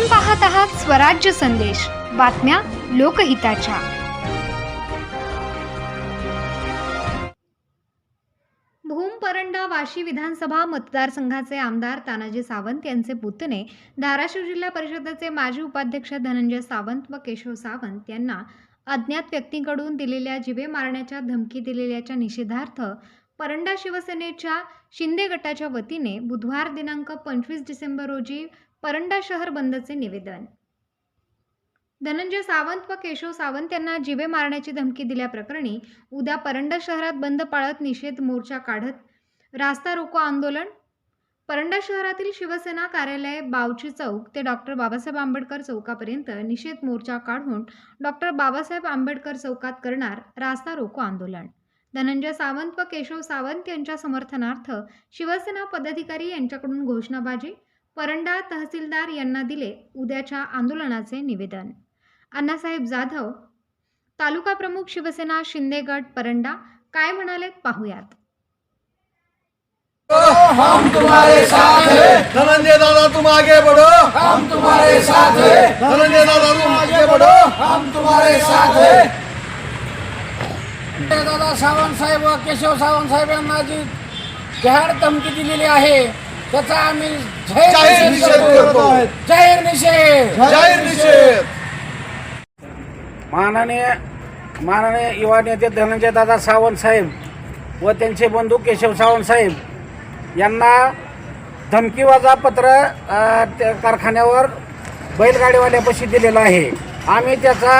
आपण पाहत आहात स्वराज्य संदेश. बातम्या लोकहिताच्या. भूम परंडा वाशी विधानसभा मतदारसंघाचे आमदार तानाजी सावंत यांचे पुतणे धाराशिव जिल्हा परिषदेचे माजी उपाध्यक्ष धनंजय सावंत व केशव सावंत यांना अज्ञात व्यक्तींकडून दिलेल्या जिवे मारण्याच्या धमकी दिलेल्याच्या निषेधार्थ परंडा शिवसेनेच्या शिंदे गटाच्या वतीने बुधवार दिनांक पंचवीस डिसेंबर रोजी परंडा शहर बंदचे निवेदन. धनंजय सावंत व केशव सावंत यांना जिवे मारण्याची धमकी दिल्याप्रकरणी उद्या परंडा शहरात बंद पाळत निषेध मोर्चा काढत रास्ता रोको आंदोलन. परंडा शहरातील शिवसेना कार्यालय बावची चौक ते डॉक्टर बाबासाहेब आंबेडकर चौकापर्यंत निषेध मोर्चा काढून डॉक्टर बाबासाहेब आंबेडकर चौकात करणार रास्ता रोको आंदोलन. धनंजय सावंत व केशव सावंत यांच्या समर्थनार्थ शिवसेना पदाधिकारी यांच्याकडून घोषणाबाजी परंडा तहसीलदार यांना दिले उद्याच्या आंदोलनाचे निवेदन. अण्णासाहेब जाधव तालुका प्रमुख शिवसेना शिंदे गट परंडा काय म्हणालेत पाहूयात. हम तुम्हारे साथ हैं। धनंजय दादा तुम आगे बढ़ो। हम तुम्हारे साथ हैं। धनंजय दादा तुम आगे बढ़ो। हम तुम्हारे साथ हैं। दादा सावंत साहेब व केशव सावंत साहेब यांना जी जाहीर धमकी दिलेली आहे त्याचा आम्ही जाहीर निषेध निषेध करतो. करतो जाहीर निषेध. जाहीर निषेध. माननीय माननीय युवा नेते धनंजय दादा सावंत साहेब व त्यांचे बंधू केशव सावंत साहेब यांना धमकीवाजा पत्र कारखान्यावर बैलगाडीवाल्यापाशी दिलेलं आहे. आम्ही त्याचा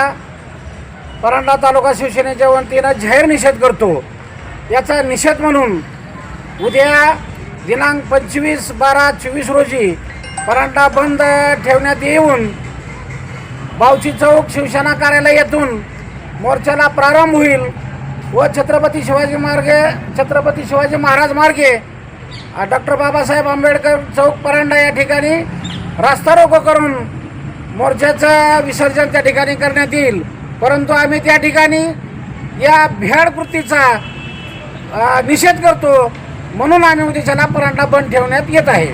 परांडा तालुका शिवसेनेच्या वतीनं जाहीर निषेध करतो. याचा निषेध म्हणून उद्या दिनांक पंचवीस बारा चोवीस रोजी परांडा बंद ठेवण्यात येऊन बावची चौक शिवसेना कार्यालयातून मोर्चाला प्रारंभ होईल व छत्रपती शिवाजी मार्गे छत्रपती शिवाजी महाराज मार्गे डॉक्टर बाबासाहेब आंबेडकर चौक परांडा या ठिकाणी रास्ता रोको करून मोर्चाचं विसर्जन त्या ठिकाणी करण्यात येईल. परंतु आम्ही त्या ठिकाणी या भ्याड कृतीचा निषेध करतो. म्हणून आम्ही म्हणजे उद्या परांडा बंद ठेवण्यात येत आहे.